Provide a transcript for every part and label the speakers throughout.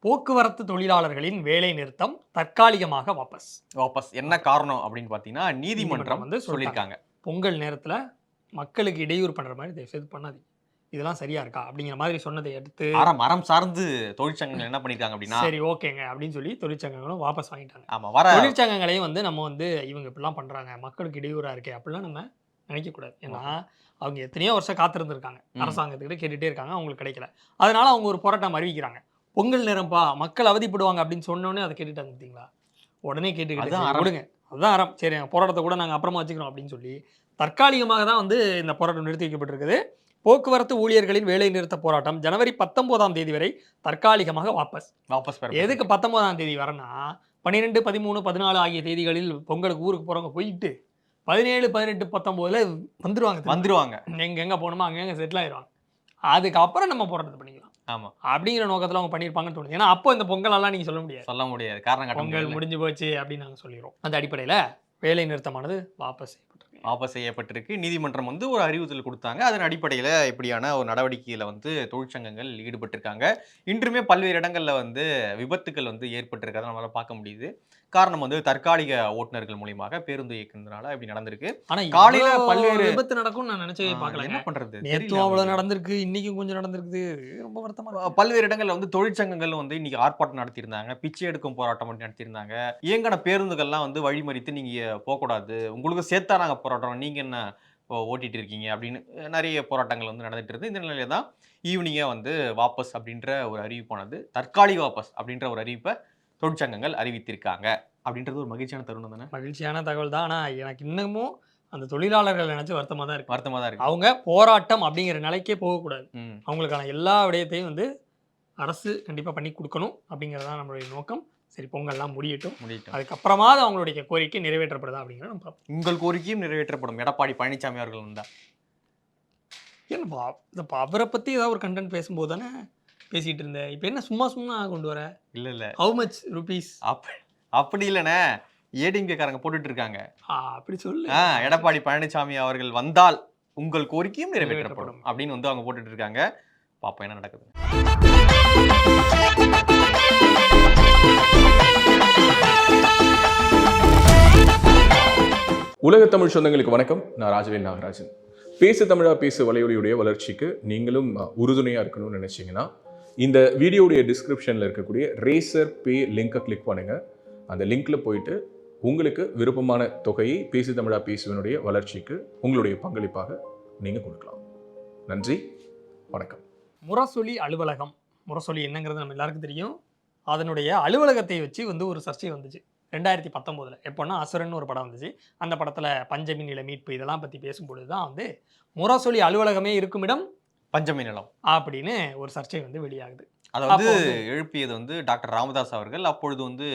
Speaker 1: போக்குவரத்து தொழிலாளர்களின் வேலை நிறுத்தம் தற்காலிகமாக வாபஸ்.
Speaker 2: வாபஸ். என்ன காரணம் அப்படின்னு பார்த்தீங்கன்னா நீதிமன்றம்
Speaker 1: வந்து
Speaker 2: சொல்லியிருக்காங்க.
Speaker 1: பொங்கல் நேரத்துல மக்களுக்கு இடையூறு பண்ற மாதிரி தயவு செய்து பண்ணாதீங்க. இதெல்லாம் சரியா இருக்கா? அப்படிங்கிற மாதிரி சொன்னதை எடுத்து
Speaker 2: அறம் மரம் சார்ந்து தொழிற்சங்கங்கள் என்ன பண்ணிருக்காங்க அப்படின்னா
Speaker 1: சரி ஓகேங்க அப்படின்னு சொல்லி தொழிற்சங்கங்களும் வாபஸ் வாங்கிட்டாங்க.
Speaker 2: ஆமா வர
Speaker 1: தொழிற்சங்கங்களையும் வந்து நம்ம வந்து இவங்க இப்படிலாம் பண்றாங்க மக்களுக்கு இடையூறா இருக்கே அப்படிலாம் நம்ம நினைக்க கூடாது. ஏன்னா அவங்க எத்தனையோ வருஷம் காத்திருந்திருக்காங்க. அரசாங்கத்துக்கிட்ட கேட்டுட்டே இருக்காங்க அவங்களுக்கு கிடைக்கல. அதனால அவங்க ஒரு போராட்டம் அறிவிக்கிறாங்க. பொங்கல் நேரம்ப்பா மக்கள் அவதிப்படுவாங்க அப்படின்னு சொன்னோடனே அதை கேட்டுட்டாங்க பார்த்தீங்களா? உடனே கேட்டுக்கிட்டு. விடுங்க. அதுதான் அறம். சரி போராட்டத்தை கூட நாங்கள் அப்புறமா வச்சுக்கிறோம் அப்படின்னு சொல்லி தற்காலிகமாக தான் வந்து இந்த போராட்டம் நிறுத்தி வைக்கப்பட்டிருக்குது. போக்குவரத்து ஊழியர்களின் வேலை நிறுத்த போராட்டம் ஜனவரி பத்தொன்பதாம் தேதி வரை தற்காலிகமாக வாபஸ்.
Speaker 2: வாபஸ்
Speaker 1: எதுக்கு பத்தொன்பதாம் தேதி வரேன்னா பன்னிரெண்டு பதிமூணு பதினாலு ஆகிய தேதிகளில் பொங்கலுக்கு ஊருக்கு போறவங்க போயிட்டு பதினேழு பதினெட்டு பத்தொன்பதுல வந்துருவாங்க திரும்ப.
Speaker 2: வந்துருவாங்க.
Speaker 1: எங்க எங்க போகணுமோ அங்க எங்க செட்டில் ஆயிடுவாங்க. அதுக்கப்புறம் நம்ம போராட்டத்தை பண்ணிக்கலாம்.
Speaker 2: ஆமா.
Speaker 1: அப்படிங்கிற நோக்கத்துல அவங்க பண்ணியிருப்பாங்கன்னு தோணுது. ஏன்னா அப்போ இந்த பொங்கல் எல்லாம் நீங்க சொல்ல முடியாது.
Speaker 2: சொல்ல முடியாது. காரணம்
Speaker 1: பொங்கல் முடிஞ்சு போச்சு அப்படின்னு நாங்க சொல்லிடுறோம். அந்த அடிப்படையில வேலை நிறுத்தமானது வாபஸ் செய்யப்பட்டிருக்கு.
Speaker 2: வாபஸ் செய்யப்பட்டிருக்கு. நீதிமன்றம் வந்து ஒரு அறிவுறுத்தல் கொடுத்தாங்க. அதன் அடிப்படையில் இப்படியான ஒரு நடவடிக்கையில் வந்து தொழிற்சங்கங்கள் ஈடுபட்டிருக்காங்க. இன்றுமே பல்வேறு இடங்கள்ல வந்து விபத்துக்கள் வந்து ஏற்பட்டிருக்கிறத நம்மளால பார்க்க முடியுது. காரணம் வந்து தற்காலிக ஓட்டுநர்கள் மூலியமாக பேருந்து இயக்குனதுனால இப்படி நடந்திருக்கு.
Speaker 1: ஆனா
Speaker 2: காலையில பல்வேறு-
Speaker 1: விபத்து நடக்கும்னு நான் நினைச்சவே
Speaker 2: ஆஹ்
Speaker 1: பார்க்கல
Speaker 2: என்ன பண்றது? தெரியல
Speaker 1: அவ்வளவு. நடந்திருக்கு இன்னைக்கும் கொஞ்சம் நடந்திருக்குது. ரொம்ப வருத்தமா.
Speaker 2: பல்வேறு இடங்கள்ல வந்து தொழிற்சங்கங்கள் வந்து இன்னைக்கு ஆர்ப்பாட்டம் நடத்தியிருந்தாங்க பிச்சை எடுக்கும் போராட்டம் நடத்தியிருந்தாங்க. இயங்கின பேருந்துகள்லாம் வந்து வழிமறித்து நீங்க போகக்கூடாது. உங்களுக்கு சேர்த்தா நாங்க போராட்டம் நீங்க என்ன ஓட்டிட்டு இருக்கீங்க அப்படின்னு நிறைய போராட்டங்கள் வந்து நடந்துட்டு இருந்து இந்த நிலையில தான் ஈவினிங்கா வந்து வாபஸ் அப்படின்ற ஒரு அறிவிப்பானது தற்காலிக வாபஸ் அப்படின்ற ஒரு அறிவிப்பை தொழிற்சங்கங்கள் அறிவித்திருக்காங்க. அப்படின்றது ஒரு மகிழ்ச்சியான தருணம் தானே?
Speaker 1: மகிழ்ச்சியான தகவல் தான். ஆனா எனக்கு இன்னமும் அந்த தொழிலாளர்கள் நினைச்சு வருத்தமா தான் இருக்கு.
Speaker 2: வருத்தமா தான் இருக்கு.
Speaker 1: அவங்க போராட்டம் அப்படிங்கிற நிலைக்கே போகக்கூடாது. அவங்களுக்கான எல்லா விடயத்தையும் வந்து அரசு கண்டிப்பா பண்ணி கொடுக்கணும் அப்படிங்கிறது தான் நம்மளுடைய நோக்கம். சரி பொங்கல்லாம் முடியட்டும்.
Speaker 2: முடியட்டும்.
Speaker 1: அதுக்கப்புறமா தான் அவங்களுடைய கோரிக்கை நிறைவேற்றப்படுதா அப்படிங்கிறத நம்ம பார்ப்போம்.
Speaker 2: உங்கள் கோரிக்கையும் நிறைவேற்றப்படும். எடப்பாடி பழனிசாமி அவர்கள் வந்தா
Speaker 1: ஏன்னா இந்த அவரை பத்தி ஏதாவது ஒரு கண்டென்ட் பேசும்போது தானே பேசிட்டு இருந்தேன் இப்போ என்ன சும்மா சும்மா கொண்டு வர?
Speaker 2: இல்ல இல்ல.
Speaker 1: ஹவு மச் ருபீஸ்
Speaker 2: அப்ப அப்படி இல்லைண்ணே. ஏடிஎம்கே காரங்க போட்டுட்டு இருக்காங்க
Speaker 1: அப்படி சொல்லு.
Speaker 2: ஆ, எடப்பாடி பழனிசாமி அவர்கள் வந்தால் உங்கள் கோரிக்கையும் நிறைவேற்றப்படும். அப்படின்னு வந்து அவங்க போட்டுட்டு இருக்காங்க பாப்போம் என்ன நடக்குது.
Speaker 3: உலக தமிழ் சொந்தங்களுக்கு வணக்கம். நான் ராஜவேல் நாகராஜன். பேசு தமிழா பேசு வலையொலியுடைய வளர்ச்சிக்கு நீங்களும் அஹ், உறுதுணையா இருக்கணும்னு நினைச்சீங்கன்னா இந்த வீடியோடைய டிஸ்கிரிப்ஷனில் இருக்கக்கூடிய ரேசர் பே லிங்கை கிளிக் பண்ணுங்கள் அந்த லிங்க்கில் போயிட்டு உங்களுக்கு விருப்பமான தொகையை பேசு தமிழா பேசுவனுடைய வளர்ச்சிக்கு உங்களுடைய பங்களிப்பாக நீங்கள் கொடுக்கலாம். நன்றி வணக்கம்.
Speaker 1: முரசொலி அலுவலகம். முரசொலி என்னங்கிறது நம்ம எல்லாருக்கும் தெரியும். அதனுடைய அலுவலகத்தை வச்சு வந்து ஒரு சர்ச்சை வந்துச்சு. ரெண்டாயிரத்தி பத்தொம்போதில். எப்போன்னா அசுரன் ஒரு படம் வந்துச்சு. அந்த படத்தில் பஞ்சமி நில மீட்பு இதெல்லாம் பற்றி பேசும்பொழுது தான் வந்து முரசொலி அலுவலகமே இருக்கும் இடம்
Speaker 2: பஞ்சமி நிலம்.
Speaker 1: அப்படின்னு ஒரு சர்ச்சை வந்து வெளியாகுது.
Speaker 2: அதை வந்து எழுப்பியது வந்து டாக்டர் ராமதாஸ் அவர்கள். அப்பொழுது வந்து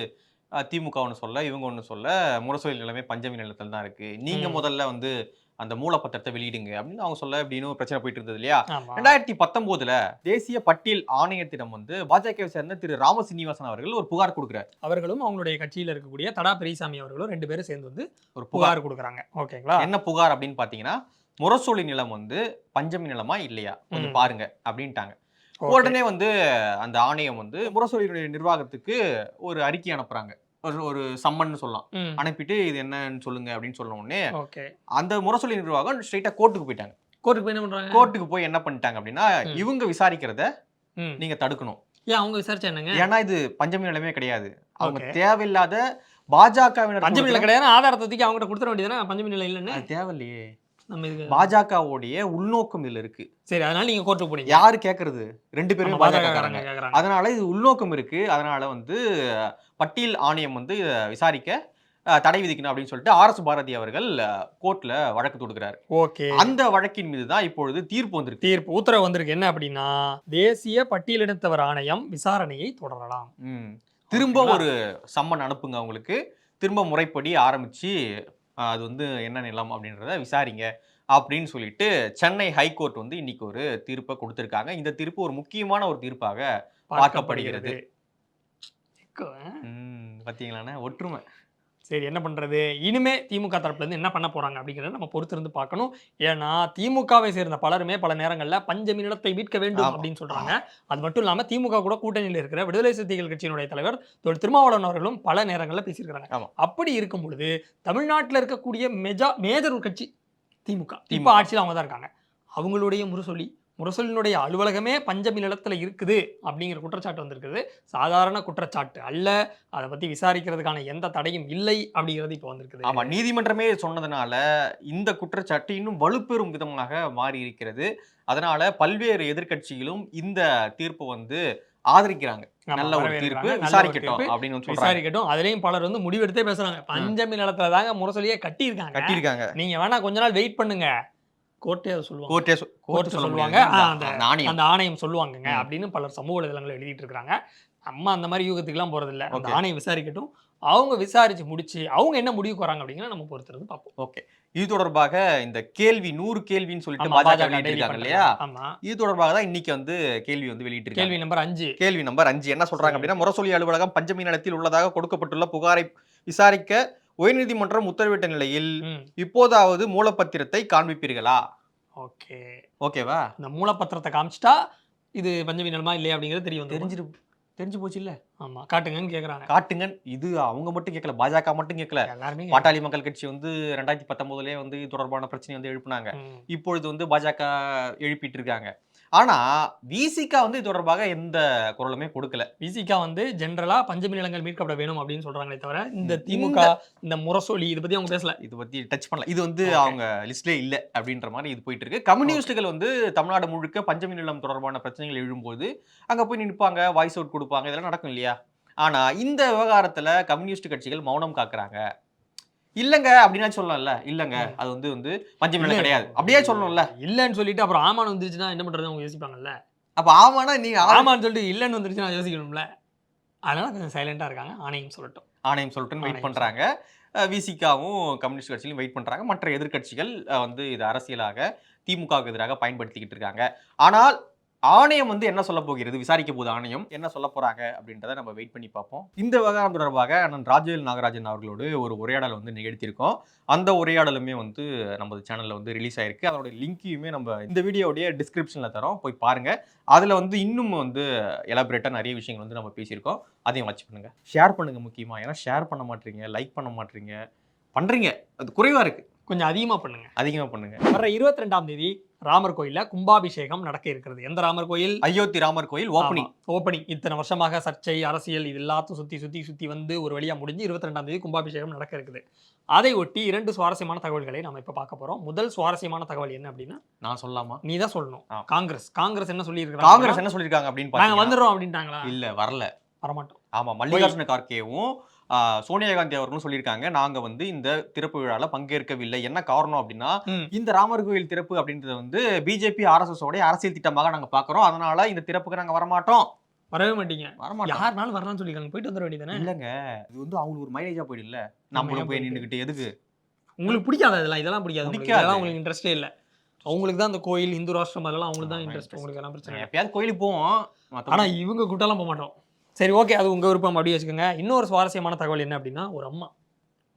Speaker 2: திமுக ஒன்று சொல்ல இவங்க ஒன்று சொல்ல முரசொலி நிலமே பஞ்சமி நிலத்தில் தான் இருக்கு. நீங்க. முதல்ல வந்து அந்த மூலப்பத்திரத்தை வெளியிடுங்க அப்படின்னு அவங்க சொல்ல அப்படின்னு பிரச்சனை போயிட்டு இருந்தது இல்லையா? ரெண்டாயிரத்தி பத்தொன்பதுல தேசிய பட்டியல் ஆணையத்திடம் வந்து பாஜகவை சேர்ந்த திரு ராம சீனிவாசன் அவர்கள் ஒரு புகார் கொடுக்குறாரு.
Speaker 1: அவர்களும் அவங்களுடைய கட்சியில் இருக்கக்கூடிய தடா பெரியசாமி அவர்களும் ரெண்டு பேரும் சேர்ந்து வந்து
Speaker 2: ஒரு புகார்.
Speaker 1: புகார் கொடுக்குறாங்க. ஓகேங்களா?
Speaker 2: என்ன புகார் அப்படின்னு பாத்தீங்கன்னா முரசொலி நிலம் வந்து பஞ்சமி நிலமா இல்லையா? கொஞ்சம். பாருங்க அப்படின்ட்டாங்க. உடனே வந்து அந்த ஆணையம் வந்து முரசொலியினுடைய நிர்வாகத்துக்கு ஒரு அறிக்கை அனுப்புறாங்க. ஒரு ஒரு சம்மன் சொல்லலாம். அனுப்பிட்டு இது என்னன்னு சொல்லுங்க அப்படின்னு சொன்ன உடனே அந்த முரசொலி நிர்வாகம் ஸ்ட்ரைட்டா கோர்ட்டுக்கு போயிட்டாங்க.
Speaker 1: கோர்ட்டுக்கு போய் என்ன பண்றாங்க?
Speaker 2: கோர்ட்டுக்கு போய் என்ன பண்ணிட்டாங்க அப்படின்னா. இவங்க விசாரிக்கிறத நீங்க தடுக்கணும்.
Speaker 1: ஏன் அவங்க விசாரிச்சா என்னங்க?
Speaker 2: ஏன்னா இது பஞ்சமி நிலமே கிடையாது. அவங்க. தேவையில்லாத பாஜகவினர்
Speaker 1: பஞ்சமி நிலை கிடையாது ஆதாரத்தை அவங்ககிட்ட கொடுத்துட வேண்டியதானே பஞ்சமி நிலை இல்லைன்னு?
Speaker 2: தேவையில்லையே. பாஜகவுடைய உள்நோக்கம் இதுல இருக்கு.
Speaker 1: சரி அதனால நீங்க கோர்ட்டுக்கு போனீங்க.
Speaker 2: யாரு கேக்குறது? ரெண்டு பேருமே பாஜக. அதனால இது உள்நோக்கம் இருக்கு. அதனால வந்து பட்டியல் ஆணையம் வந்து விசாரிக்க தடை விதிக்கணும் அப்படின்னு சொல்லிட்டு ஆர் எஸ் பாரதி அவர்கள் கோர்ட்ல வழக்கு தொடுக்கிறார்.
Speaker 1: ஓகே.
Speaker 2: அந்த வழக்கின் மீது தான் இப்பொழுது தீர்ப்பு வந்திருக்கு.
Speaker 1: தீர்ப்பு உத்தரவு வந்திருக்கு. என்ன அப்படின்னா தேசிய பட்டியலினத்தவர் ஆணையம் விசாரணையை தொடரலாம்.
Speaker 2: ம். திரும்ப? ஒரு சம்மன் அனுப்புங்க அவங்களுக்கு. திரும்ப முறைப்படி ஆரம்பிச்சு அது வந்து என்ன நிலம் அப்படின்றத விசாரிங்க அப்படின்னு சொல்லிட்டு சென்னை ஹைகோர்ட் வந்து இன்னைக்கு ஒரு தீர்ப்பை கொடுத்திருக்காங்க. இந்த தீர்ப்பு ஒரு முக்கியமான ஒரு தீர்ப்பாக பார்க்கப்படுகிறது. பாத்தீங்களாண்ணே? ஒற்றுமை.
Speaker 1: சரி என்ன பண்றது இனிமே திமுக தரப்புல இருந்து என்ன பண்ண போறாங்க அப்படிங்கறத நம்ம பொறுத்திருந்து பார்க்கணும் ஏன்னா திமுகவை சேர்ந்த பலருமே பல நேரங்கள்ல பஞ்சமி நிலத்தை மீட்க வேண்டும். அப்படின்னு சொல்றாங்க அது மட்டும் இல்லாம திமுக கூட கூட்டணியில் இருக்கிற விடுதலை சிறுத்தைகள் கட்சியினுடைய தலைவர் தொல் திருமாவளவன் அவர்களும் பல நேரங்கள்ல பேசியிருக்கிறாங்க. அப்படி இருக்கும் பொழுது தமிழ்நாட்டுல இருக்கக்கூடிய மெஜா மேஜர் ஒரு கட்சி திமுக இப்ப
Speaker 2: திமுக.
Speaker 1: ஆட்சியில் அவங்க தான் இருக்காங்க அவங்களுடைய முரசொலி முரசொலியினுடைய அலுவலகமே பஞ்சமி நிலத்துல இருக்குது அப்படிங்கிற குற்றச்சாட்டு வந்திருக்குது. சாதாரண குற்றச்சாட்டு அல்ல. அதை பத்தி விசாரிக்கிறதுக்கான எந்த தடையும் இல்லை அப்படிங்கிறது இப்போ வந்திருக்குது.
Speaker 2: ஆமா நீதிமன்றமே சொன்னதுனால இந்த குற்றச்சாட்டு இன்னும் வலுப்பெறும் விதமாக மாறி இருக்கிறது அதனால பல்வேறு எதிர்க்கட்சிகளும் இந்த தீர்ப்பு வந்து ஆதரிக்கிறாங்க. நல்ல ஒரு. தீர்ப்பு விசாரிக்கட்டும். அப்படின்னு
Speaker 1: விசாரிக்கட்டும். அதுலயும் பலர் வந்து முடிவெடுத்தே பேசுறாங்க. பஞ்சமி நிலத்துல தாங்க முரசொலியே கட்டி இருக்காங்க
Speaker 2: கட்டியிருக்காங்க.
Speaker 1: நீங்க வேணா கொஞ்ச நாள் வெயிட் பண்ணுங்க. கோர்ட்டே சொல்லுவாங்க.
Speaker 2: கோர்ட்டே
Speaker 1: கோர்ட்
Speaker 2: கோர்ட் சொல்ல
Speaker 1: சொல்லுவாங்க. அந்த
Speaker 2: ஆணையம்
Speaker 1: அந்த ஆணையம் சொல்லுவாங்கங்க. அப்படின்னு பலர் சமூக வலைதளங்கள் எழுதிட்டு இருக்காங்க நம்ம அந்த மாதிரி யூகத்துக்குலாம் போறது இல்ல அந்த. ஆணையம் விசாரிக்கட்டும். அவங்க விசாரிச்சு முடிச்சு அவங்க என்ன முடிவுக்கு வராங்க அப்படிங்கிறத நம்ம பொறுத்திருந்து பார்ப்போம்.
Speaker 2: ஓகே. இது தொடர்பாக இந்த கேள்வி நூறு கேள்வின்னு சொல்லிட்டு பாஜக வெளியிட்டிருக்காங்க. இல்லையா? இது தொடர்பாக தான் இன்னைக்கு வந்து கேள்வி வந்து வெளியிட்டிருக்காங்க.
Speaker 1: கேள்வி நம்பர் அஞ்சு.
Speaker 2: கேள்வி நம்பர் அஞ்சு. என்ன சொல்றாங்க. அப்படின்னா முரசொலி அலுவலகம் பஞ்சமி நிலத்தில் உள்ளதாக கொடுக்கப்பட்டுள்ள புகாரை விசாரிக்க உயர்நீதிமன்றம் உத்தரவிட்ட நிலையில் இப்போதாவது மூலப்பத்திரத்தை காண்பிப்பீர்களா?
Speaker 1: ஓகே.
Speaker 2: ஓகேவா?
Speaker 1: இந்த மூலப்பத்திரத்தை காமிச்சிட்டா இது பஞ்சமி நிலமா இல்லையா அப்படிங்கிறது தெரிய வந்து
Speaker 2: தெரிஞ்சிரு தெரிஞ்சு போச்சு இல்ல?
Speaker 1: ஆமா. காட்டுங்கன்னு கேக்குறாங்க.
Speaker 2: காட்டுங்க இது அவங்க மட்டும் கேட்கல பாஜக மட்டும் கேட்கல
Speaker 1: எல்லாருமே
Speaker 2: பாட்டாளி மக்கள் கட்சி வந்து ரெண்டாயிரத்தி பத்தொன்பதுலயே வந்து இது தொடர்பான பிரச்சனை வந்து எழுப்புனாங்க. இப்பொழுது வந்து பாஜக எழுப்பிட்டு இருக்காங்க. ஆனா விசிகா வந்து இது தொடர்பாக எந்த குரலுமே கொடுக்கல.
Speaker 1: விசிகா வந்து ஜென்ரலா பஞ்சமி நிலங்கள் மீட்கப்பட வேணும் அப்படின்னு சொல்றாங்களே தவிர இந்த திமுக இந்த முரசொலி இதை பத்தி அவங்க பேசல.
Speaker 2: இது பத்தி டச் பண்ணல. இது வந்து. அவங்க லிஸ்ட்லயே இல்ல அப்படின்ற மாதிரி இது போயிட்டு இருக்கு. கம்யூனிஸ்டுகள் வந்து தமிழ்நாடு முழுக்க பஞ்சமி நிலம் தொடர்பான பிரச்சனைகள் எழும்போது அங்க போய் நிற்பாங்க வாய்ஸ் அவுட் கொடுப்பாங்க இதெல்லாம் நடக்கும் இல்லையா? ஆனா இந்த விவகாரத்துல கம்யூனிஸ்ட் கட்சிகள் மௌனம் காக்குறாங்க. இல்லங்க அப்படின்னா சொல்லலாம்ல. இல்லங்க. அது வந்து வந்து பஞ்சமி. கிடையாது. அப்படியே சொல்லணும்ல.
Speaker 1: இல்லன்னு சொல்லிட்டு அப்புறம் ஆமான்னு வந்துருச்சுன்னா என்ன பண்றது? அவங்க யோசிப்பாங்கல்ல.
Speaker 2: அப்ப ஆமானா நீங்க
Speaker 1: ஆமான்னு சொல்லிட்டு இல்லன்னு வந்துருச்சுன்னா யோசிக்கணும்ல. அதனால கொஞ்சம் சைலண்டா இருக்காங்க. ஆணையம் சொல்லட்டும்.
Speaker 2: ஆணையம் சொல்லிட்டு வெயிட் பண்றாங்க. விசிகாவும் கம்யூனிஸ்ட் கட்சியிலும் வெயிட் பண்றாங்க. மற்ற எதிர்க்கட்சிகள் அஹ், வந்து இது அரசியலாக திமுகவுக்கு எதிராக பயன்படுத்திக்கிட்டு இருக்காங்க. ஆனால் ஆணையம் வந்து என்ன சொல்ல போகிறது? விசாரிக்க போது ஆணையம். என்ன சொல்ல போறாங்க அப்படின்றத நம்ம வெயிட் பண்ணி பார்ப்போம். இந்த விவகாரம் தொடர்பாக அண்ணன் ராஜவேல் நாகராஜன் அவர்களோடு ஒரு உரையாடல் வந்து நிகழ்த்தியிருக்கோம். அந்த உரையாடலுமே வந்து நமது சேனலில் வந்து ரிலீஸ் ஆயிருக்கு. அதோட லிங்கையுமே நம்ம இந்த வீடியோடைய டிஸ்கிரிப்ஷனில் தரோம். போய் பாருங்க. அதில் வந்து இன்னும் வந்து எலாபரேட்டாக நிறைய விஷயங்கள் வந்து நம்ம பேசியிருக்கோம். அதையும் வாட்ச் பண்ணுங்க. ஷேர் பண்ணுங்க முக்கியமாக ஏன்னா ஷேர் பண்ண மாட்டீங்க லைக் பண்ண மாட்டீங்க. பண்றீங்க. அது குறைவா இருக்கு.
Speaker 1: கொஞ்சம் அதிகமா பண்ணுங்க.
Speaker 2: அதிகமா பண்ணுங்க.
Speaker 1: வர இருபத்தி ரெண்டாம் தேதி ராமர் கோயில்ல கும்பாபிஷேகம் நடக்க இருக்கிறது. எந்த ராமர் கோயில்?
Speaker 2: அயோத்தி ராமர் கோயில் ஓப்பனிங்.
Speaker 1: ஓப்பனிங். இத்தனை வருஷமாக சர்ச்சை அரசியல் இது எல்லாத்தையும் சுத்தி சுத்தி சுத்தி வந்து ஒரு வழியா முடிஞ்சு இருபத்தி ரெண்டாம் தேதி கும்பாபிஷேகம் நடக்க இருக்குது. அதை ஒட்டி இரண்டு சுவாரஸ்யமான தகவல்களை நம்ம இப்ப பார்க்க போறோம். முதல் சுவாரஸ்யமான தகவல் என்ன அப்படின்னா
Speaker 2: நான் சொல்லலாமா?
Speaker 1: நீ தான் சொல்லணும். காங்கிரஸ். காங்கிரஸ் என்ன சொல்லி
Speaker 2: காங்கிரஸ் என்ன சொல்லியிருக்காங்க அப்படின்னு
Speaker 1: நாங்க
Speaker 2: பாத்தீங்கன்னா
Speaker 1: வந்துடுறோம் அப்படின்ட்டாங்களா?
Speaker 2: இல்ல வரல.
Speaker 1: வரமாட்டோம்.
Speaker 2: ஆமா மல்லிகார்ஜுன கார்கேவும் சோனியா காந்தி அவர்களும் சொல்லியிருக்காங்க நாங்க வந்து இந்த திறப்பு விழால பங்கேற்கவில்லை. என்ன காரணம் அப்படின்னா. இந்த ராமர் கோயில் திறப்பு அப்படின்றது வந்து பிஜேபி ஆர்எஸ்எஸ் உடைய அரசியல் திட்டமாக நாங்க பாக்குறோம். அதனால இந்த திறப்புக்கு நாங்க வரமாட்டோம்.
Speaker 1: வரவே மாட்டீங்க.
Speaker 2: வரமாட்டோம்.
Speaker 1: யாருனாலும் வரலாம்னு சொல்லிருக்காங்க போயிட்டு வந்துட வேண்டியதானே
Speaker 2: இல்லங்க. இது வந்து அவங்களுக்கு ஒரு மைலேஜா போயிடும்ல. நம்மளும் போய்
Speaker 1: போயிட்டு?
Speaker 2: நின்னுகிட்டு எதுக்கு?
Speaker 1: உங்களுக்கு பிடிக்காத இதெல்லாம்? இதெல்லாம் பிடிக்காது. இதெல்லாம் உங்களுக்கு இன்ட்ரெஸ்டே இல்ல. அவங்களுக்கு தான் அந்த கோயில் இந்து ராஷ்டிரம் அதெல்லாம் அவங்களுக்கு தான் இன்ட்ரெஸ்ட். உங்களுக்கு எல்லாம் பிரச்சனை.
Speaker 2: எப்பயாவது கோயிலுக்கு போவோம்.
Speaker 1: ஆனா இவங்க கூட்டாலாம் போக மாட்டோம். சரி ஓகே அது உங்க விருப்பம் அப்படியே வச்சுக்கோங்க. இன்னொரு சுவாரஸ்யமான தகவல் என்ன அப்படின்னா ஒரு அம்மா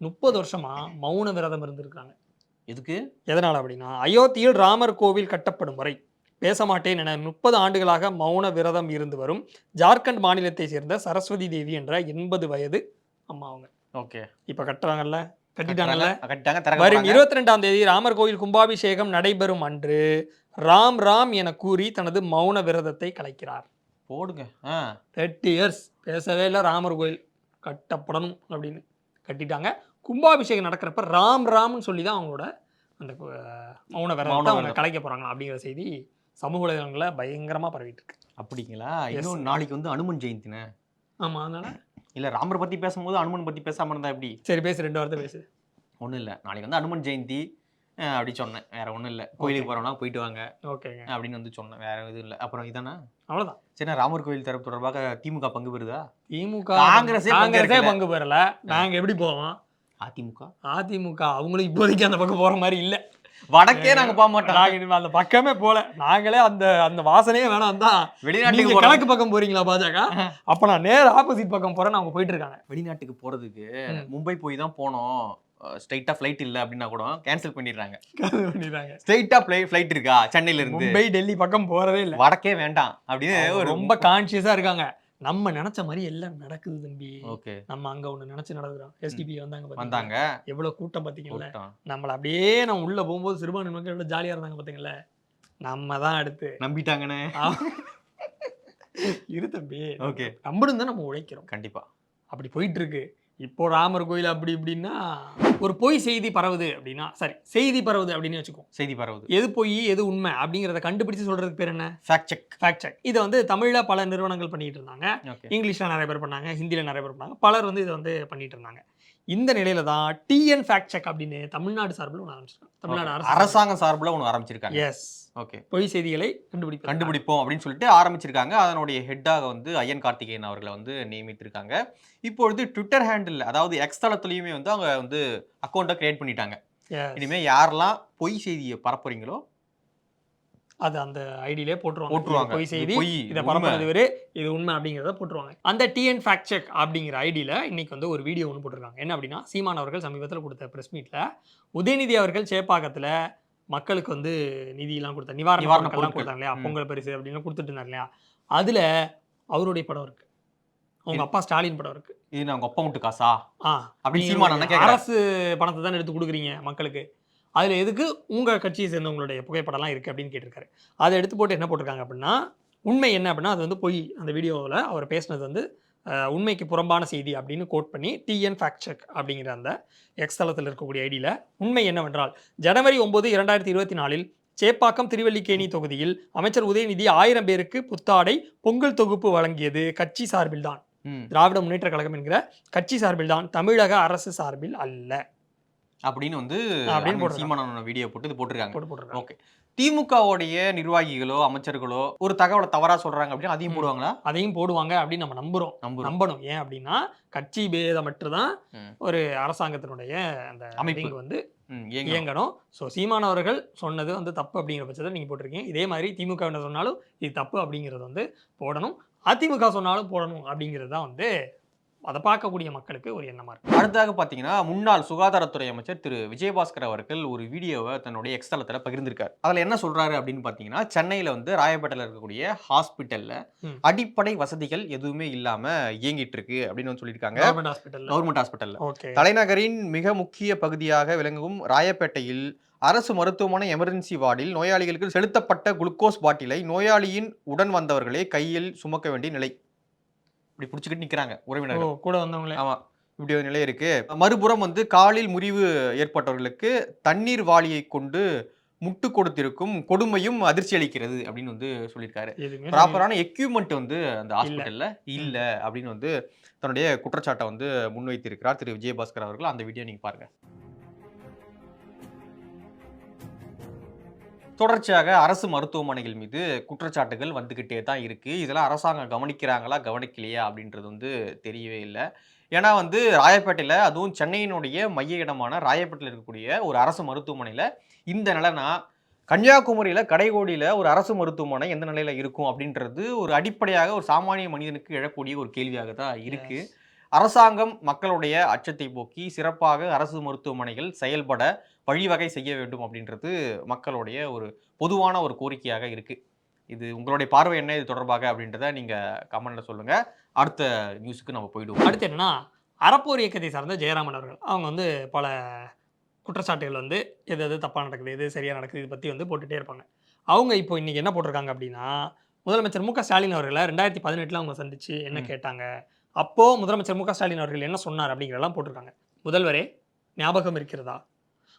Speaker 1: முப்பது வருஷமா மௌன விரதம் இருந்திருக்காங்க
Speaker 2: எதுக்கு?
Speaker 1: எதனால அப்படின்னா அயோத்தியில் ராமர் கோவில் கட்டப்படும் வரை பேச மாட்டேன் என முப்பது ஆண்டுகளாக மௌன விரதம் இருந்து வரும் ஜார்க்கண்ட் மாநிலத்தை சேர்ந்த சரஸ்வதி தேவி என்ற எண்பது வயது அம்மா அவங்க.
Speaker 2: ஓகே
Speaker 1: இப்ப கட்டுறாங்கல்ல? கட்டிட்டாங்கல்ல?
Speaker 2: கட்டிட்டாங்க
Speaker 1: வரும். இருபத்தி ரெண்டாம் தேதி ராமர் கோயில் கும்பாபிஷேகம் நடைபெறும் அன்று ராம் ராம் என கூறி தனது மௌன விரதத்தை கலைக்கிறார்.
Speaker 2: போடுங்க. ஆ.
Speaker 1: தேர்ட்டி இயர்ஸ் பேசவே இல்லை ராமர் கோயில் கட்டப்படணும் அப்படின்னு கட்டிட்டாங்க. கும்பாபிஷேகம் நடக்கிறப்ப ராம் ராம்னு சொல்லி தான் அவங்களோட அந்த மௌன விரதத்தை அவங்க. கலைக்க போறாங்க அப்படிங்கிற செய்தி சமூக வலைதளங்களில் பயங்கரமா பரவிட்டு இருக்கு.
Speaker 2: அப்படிங்களா. இன்னும் நாளைக்கு வந்து அனுமன் ஜெயந்தினே?
Speaker 1: ஆமா அதனால.
Speaker 2: இல்ல ராமர் பத்தி பேசும்போது அனுமன் பத்தி பேசாம இருந்தா எப்படி?
Speaker 1: சரி பேசு ரெண்டு வார்த்தை பேசு.
Speaker 2: ஒண்ணும் இல்ல. நாளைக்கு வந்து அனுமன் ஜெயந்தி அப்படி சொன்னேன். வேற ஒண்ணும் இல்ல. கோயிலுக்கு போறோம்னா போயிட்டு வாங்க.
Speaker 1: ஓகேங்க.
Speaker 2: அப்படின்னு வந்து சொன்னேன். வேற எதுவும் இல்ல. அப்புறம் இதானே?
Speaker 1: அவ்வளவுதான்.
Speaker 2: சரி ராமர் கோயில் தரப்பு தொடர்பாக திமுக பங்கு பெறுதா?
Speaker 1: திமுக
Speaker 2: காங்கிரஸே
Speaker 1: காங்கிரஸே. பங்கு பெறல. நாங்க எப்படி போவோம்?
Speaker 2: அதிமுக?
Speaker 1: அதிமுக. அவங்களும் இப்போதைக்கு அந்த பக்கம் போற மாதிரி இல்ல.
Speaker 2: வடக்கே நாங்க போக மாட்டோம்.
Speaker 1: நாங்க இனிமே அந்த பக்கமே போல. நாங்களே அந்த அந்த வாசனையே வேணாம் தான்
Speaker 2: வெளிநாட்டுக்கு
Speaker 1: கிழக்கு பக்கம் போறீங்களா பாஜக? அப்ப நான் நேர் ஆப்போசிட் பக்கம் போறேன் அவங்க போயிட்டு இருக்காங்க.
Speaker 2: வெளிநாட்டுக்கு போறதுக்கு. மும்பை போய் தான் போனோம். ஸ்ட்ரைட்டா ஃபிளைட் இல்ல அப்படின்னா கூட கேன்சல் பண்ணிடுறாங்க.
Speaker 1: பண்ணிடுறாங்க.
Speaker 2: ஸ்ட்ரைட்டா ஃபிளைட் இருக்கா? சென்னையில இருந்து
Speaker 1: மும்பை டெல்லி பக்கம் போறதே இல்ல.
Speaker 2: வடக்கே வேண்டாம் அப்படின்னு
Speaker 1: ரொம்ப கான்சியஸா இருக்காங்க. நம்ம நினைச்ச மாதிரி எல்லாம் நடக்குது தம்பி.
Speaker 2: ஓகே.
Speaker 1: நம்ம அங்க ஒண்ணு நினைச்சு நடக்கிறோம். எஸ்டிபி வந்தாங்க?
Speaker 2: வந்தாங்க.
Speaker 1: எவ்வளவு கூட்டம் பாத்தீங்கல்ல. நம்மள அப்படியே நம்ம உள்ள போகும்போது சிறுபான்மை மக்கள் எவ்வளவு ஜாலியா இருந்தாங்க பாத்தீங்கல்ல நம்ம தான் அடுத்து.
Speaker 2: நம்பிட்டாங்கன்னு
Speaker 1: இரு தம்பி.
Speaker 2: ஓகே.
Speaker 1: நம்பணும் தான் நம்ம உழைக்கிறோம்.
Speaker 2: கண்டிப்பா.
Speaker 1: அப்படி போயிட்டு இருக்கு. இப்போ ராமர் கோயில் அப்படி இப்படின்னா ஒரு பொய் செய்தி பரவுது அப்படின்னா சரி செய்தி பரவுது அப்படின்னு வச்சுக்கோ
Speaker 2: செய்தி பரவுது.
Speaker 1: எது பொய் எது உண்மை அப்படிங்கிறத கண்டுபிடிச்சு சொல்றதுக்கு பேர் என்ன?
Speaker 2: ஃபேக்ட் செக்
Speaker 1: ஃபேக்ட் செக் இதை வந்து தமிழ்ல பல நிறுவனங்கள் பண்ணிட்டு இருந்தாங்க. இங்கிலீஷ்ல நிறைய பேர் பண்ணாங்க ஹிந்தியில நிறைய பேர் பண்ணாங்க. பலர் வந்து இதை வந்து பண்ணிட்டு இருந்தாங்க. இந்த நிலையில தான் டிஎன் ஃபேக்ட் செக் அப்படின்னு தமிழ்நாடு சார்பில் ஒன்று ஆரம்பிச்சிருக்காங்க. தமிழ்நாடு அரசு
Speaker 2: அரசாங்கம். சார்புல ஒன்று ஆரம்பிச்சிருக்காங்க.
Speaker 1: Yes
Speaker 2: okay.
Speaker 1: பொய் செய்திகளை கண்டுபிடிப்பு
Speaker 2: கண்டுபிடிப்போம் அப்படின்னு சொல்லிட்டு ஆரம்பிச்சிருக்காங்க. அதனுடைய ஹெட்டாக வந்து ஐயன் கார்த்திகேயன் அவர்களை வந்து நியமித்திருக்காங்க. இப்பொழுது ட்விட்டர் ஹேண்டில் அதாவது எக்ஸ் தளத்துலையுமே வந்து அவங்க வந்து அக்கௌண்ட்டை கிரியேட் பண்ணிட்டாங்க. இனிமே யாரெல்லாம் பொய் செய்தியை பரப்புறீங்களோ
Speaker 1: அது அந்த ஐடியிலே போட்டுருவாங்க.
Speaker 2: போட்டுருவாங்க.
Speaker 1: பொய் செய்தி
Speaker 2: இது
Speaker 1: பரப்புறது இது உண்மை அப்படிங்கிறத போட்டுருவாங்க. அந்த டிஎன் ஃபேக்ட் செக் அப்படிங்கிற ஐடியில இன்னைக்கு வந்து ஒரு வீடியோ ஒன்று போட்டிருக்காங்க. என்ன அப்படின்னா சீமான் அவர்கள் சமீபத்தில் கொடுத்த பிரஸ் மீட்ல உதயநிதி அவர்கள் சேப்பாக்கத்துல மக்களுக்கு வந்து நிதியெல்லாம் கொடுத்த நிவாரண
Speaker 2: நிவாரண
Speaker 1: பொருட்கள்லாம்
Speaker 2: பொருட்கள்.
Speaker 1: கொடுத்தாங்க இல்லையா. பொங்கல் பரிசு அப்படின்னு கொடுத்துட்டு இருந்தார் இல்லையா அதுல அவருடைய படம் இருக்கு. அவங்க அப்பா ஸ்டாலின் படம் இருக்கு.
Speaker 2: இது நான் ஒப்ப முட்டு காசா?
Speaker 1: ஆ.
Speaker 2: அப்படி
Speaker 1: நீங்க
Speaker 2: சீமான் அண்ணா கேட்குறாரு.
Speaker 1: அரசு பணத்தை தான் எடுத்து கொடுக்குறீங்க மக்களுக்கு. அதுல எதுக்கு உங்க கட்சியை சேர்ந்தவங்களுடைய புகைப்படம்லாம் இருக்கு அப்படின்னு கேட்டிருக்காரு. அதை எடுத்து போட்டு என்ன போட்டிருக்காங்க அப்படின்னா உண்மை என்ன அப்படின்னா அது வந்து பொய் அந்த வீடியோவில் அவர் பேசினது வந்து உண்மைக்கு புறம்பான செய்தி அப்படின்னு கோட் பண்ணி டிஎன் ஃபேக்ட் செக் அப்படிங்கிற அந்த எக்ஸ் தளத்தில் இருக்கக்கூடிய ஐடியில் உண்மை என்னவென்றால் ஜனவரி ஒன்பது இரண்டாயிரத்தி இருபத்தி நாலில் சேப்பாக்கம் திருவல்லிக்கேணி தொகுதியில் அமைச்சர் உதயநிதி ஆயிரம் பேருக்கு புத்தாடை பொங்கல் தொகுப்பு வழங்கியது கட்சி சார்பில்தான். திராவிட முன்னேற்ற கழகம் என்கிற கட்சி சார்பில்தான் தமிழக அரசு சார்பில் அல்ல
Speaker 2: அப்படின்னு வந்து
Speaker 1: அப்படின்னு.
Speaker 2: சீமானோட வீடியோ போட்டு இது போட்டிருக்காங்க.
Speaker 1: போட்டு போட்டிருக்காங்க.
Speaker 2: ஓகே. திமுகவுடைய நிர்வாகிகளோ அமைச்சர்களோ ஒரு தகவலை தவறா சொல்றாங்க அப்படின்னா அதையும். போடுவாங்களா?
Speaker 1: அதையும் போடுவாங்க அப்படின்னு நம்ம நம்புறோம். நம்பணும். ஏன் அப்படின்னா கட்சி பேதமற்று தான். ஒரு அரசாங்கத்தினுடைய அந்த
Speaker 2: அமைப்பு.
Speaker 1: வந்து இயங்கணும். ஸோ சீமானவர்கள் சொன்னது வந்து தப்பு அப்படிங்கிற பட்சத்தில் நீங்கள் போட்டிருக்கீங்க. இதே மாதிரி திமுக சொன்னாலும் இது தப்பு அப்படிங்கிறது வந்து போடணும். அதிமுக சொன்னாலும் போடணும் அப்படிங்கிறது தான் வந்து அதை பார்க்கக்கூடிய மக்களுக்கு ஒரு எண்ணமா இருக்கு.
Speaker 2: அடுத்ததாக பார்த்தீங்கன்னா முன்னாள் சுகாதாரத்துறை அமைச்சர் திரு. விஜயபாஸ்கர் அவர்கள் ஒரு வீடியோவை தன்னுடைய எக்ஸ் தளத்தில் பகிர்ந்திருக்காரு. அதில் என்ன சொல்றாரு அப்படின்னு பார்த்தீங்கன்னா சென்னையில் வந்து ராயப்பேட்டையில் இருக்கக்கூடிய ஹாஸ்பிட்டலில். அடிப்படை வசதிகள் எதுவுமே இல்லாமல் இயங்கிட்டு இருக்கு அப்படின்னு வந்து சொல்லியிருக்காங்க.
Speaker 1: கவர்மெண்ட் ஹாஸ்பிட்டலில்?
Speaker 2: கவர்மெண்ட் ஹாஸ்பிட்டலில். தலைநகரின் மிக முக்கிய பகுதியாக விளங்கும் ராயப்பேட்டையில் அரசு மருத்துவமனை எமர்ஜென்சி வார்டில் நோயாளிகளுக்கு செலுத்தப்பட்ட குளுக்கோஸ் பாட்டிலை நோயாளியின் உடன் வந்தவர்களே கையில் சுமக்க வேண்டிய நிலை. இப்படி பிடிச்சிக்கிட்டு நிற்கிறாங்க உறவினர்கள்.
Speaker 1: கூட வந்தவங்களே.
Speaker 2: ஆமா இப்படி ஒரு நிலை இருக்கு. மறுபுறம் வந்து காலில் முறிவு ஏற்பட்டவர்களுக்கு தண்ணீர் வாளியை கொண்டு முட்டு கொடுத்திருக்கும் கொடுமையும் அதிர்ச்சி அளிக்கிறது அப்படின்னு வந்து சொல்லியிருக்காரு. ப்ராப்பரான எக்யூப்மெண்ட் வந்து அந்த ஹாஸ்பிட்டல்ல இல்ல அப்படின்னு வந்து தன்னுடைய குற்றச்சாட்டை வந்து முன்வைத்திருக்கிறார் திரு. விஜயபாஸ்கர் அவர்கள். அந்த வீடியோ நீங்க பாருங்க. தொடர்ச்சியாக அரசு மருத்துவமனைகள் மீது குற்றச்சாட்டுகள் வந்துக்கிட்டே தான் இருக்கு. இதெல்லாம் அரசாங்கம் கவனிக்கிறாங்களா கவனிக்கலையா அப்படின்றது வந்து தெரியவே இல்லை. ஏன்னா வந்து ராயப்பேட்டையில் அதுவும் சென்னையினுடைய மைய இடமான ராயப்பேட்டையில் இருக்கக்கூடிய ஒரு அரசு மருத்துவமனையில் இந்த நிலைனா கன்னியாகுமரியில் கடைகோடியில் ஒரு அரசு மருத்துவமனை எந்த நிலையில் இருக்கும் அப்படின்றது ஒரு அடிப்படையாக ஒரு சாமானிய மனிதனுக்கு எழக்கூடிய ஒரு கேள்வியாக தான் இருக்கு. அரசாங்கம் மக்களுடைய அச்சத்தை போக்கி சிறப்பாக அரசு மருத்துவமனைகள் செயல்பட வழிவகை செய்ய வேண்டும் அப்படின்றது மக்களுடைய ஒரு பொதுவான ஒரு கோரிக்கையாக இருக்கு. இது உங்களுடைய பார்வை என்ன இது தொடர்பாக அப்படின்றத நீங்க கமெண்ட்ல சொல்லுங்க. அடுத்த நியூஸுக்கு நம்ம போயிடுவோம்.
Speaker 1: அடுத்து என்னன்னா அறப்போர் இயக்கத்தை சார்ந்த ஜெயராமன் அவர்கள். அவங்க வந்து பல குற்றச்சாட்டுகள் வந்து எது எது தப்பாக நடக்குது எது சரியாக நடக்குது இது பற்றி வந்து போட்டுகிட்டே இருப்பாங்க. அவங்க இப்போ இன்னைக்கு என்ன போட்டிருக்காங்க அப்படின்னா முதலமைச்சர் மு க ஸ்டாலின் அவர்களை ரெண்டாயிரத்தி பதினெட்டில் அவங்க சந்திச்சு என்ன. கேட்டாங்க அப்போது முதலமைச்சர் மு க ஸ்டாலின் அவர்கள் என்ன சொன்னார் அப்படிங்கிறதெல்லாம் போட்டிருக்காங்க. முதல்வரே ஞாபகம் இருக்கிறதா?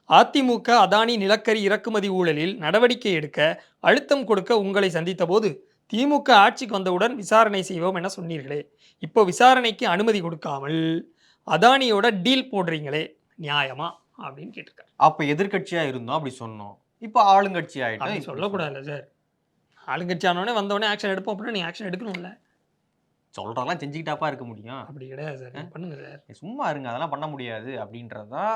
Speaker 1: அதிமுக அதானி நிலக்கரி இறக்குமதி ஊழலில் நடவடிக்கை எடுக்க அழுத்தம் கொடுக்க உங்களை சந்தித்த போது திமுக ஆட்சிக்கு வந்தவுடன் விசாரணை செய்வோம் என சொன்னீர்களே. இப்போ விசாரணைக்கு அனுமதி கொடுக்காமல் அதானியோட டீல் போடுறீங்களே நியாயமா? அப்படின்னு கேட்டிருக்காரு.
Speaker 2: அப்ப எதிர்க்கட்சியா இருந்தோம் அப்படி சொன்னோம். இப்போ ஆளுங்கட்சி இப்படி
Speaker 1: சொல்லக்கூடாதுல்ல சார். ஆளுங்கட்சி ஆனோடனே வந்தோடனே ஆக்ஷன் எடுப்போம் அப்படின்னா நீ ஆக்ஷன் எடுக்கணும்ல.
Speaker 2: சொல்றதெல்லாம் செஞ்சுக்கிட்டாப்பா இருக்க முடியும்.
Speaker 1: அப்படி கிடையாது சார். பண்ணுங்க சார்?
Speaker 2: நீ சும்மா இருங்க அதெல்லாம் பண்ண முடியாது அப்படின்றது தான்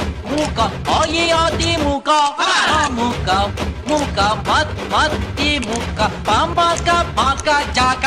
Speaker 4: మూక ఆయాతి మూక మూక మూక మత్ మత్ ఈ మూక పామక పాక జాక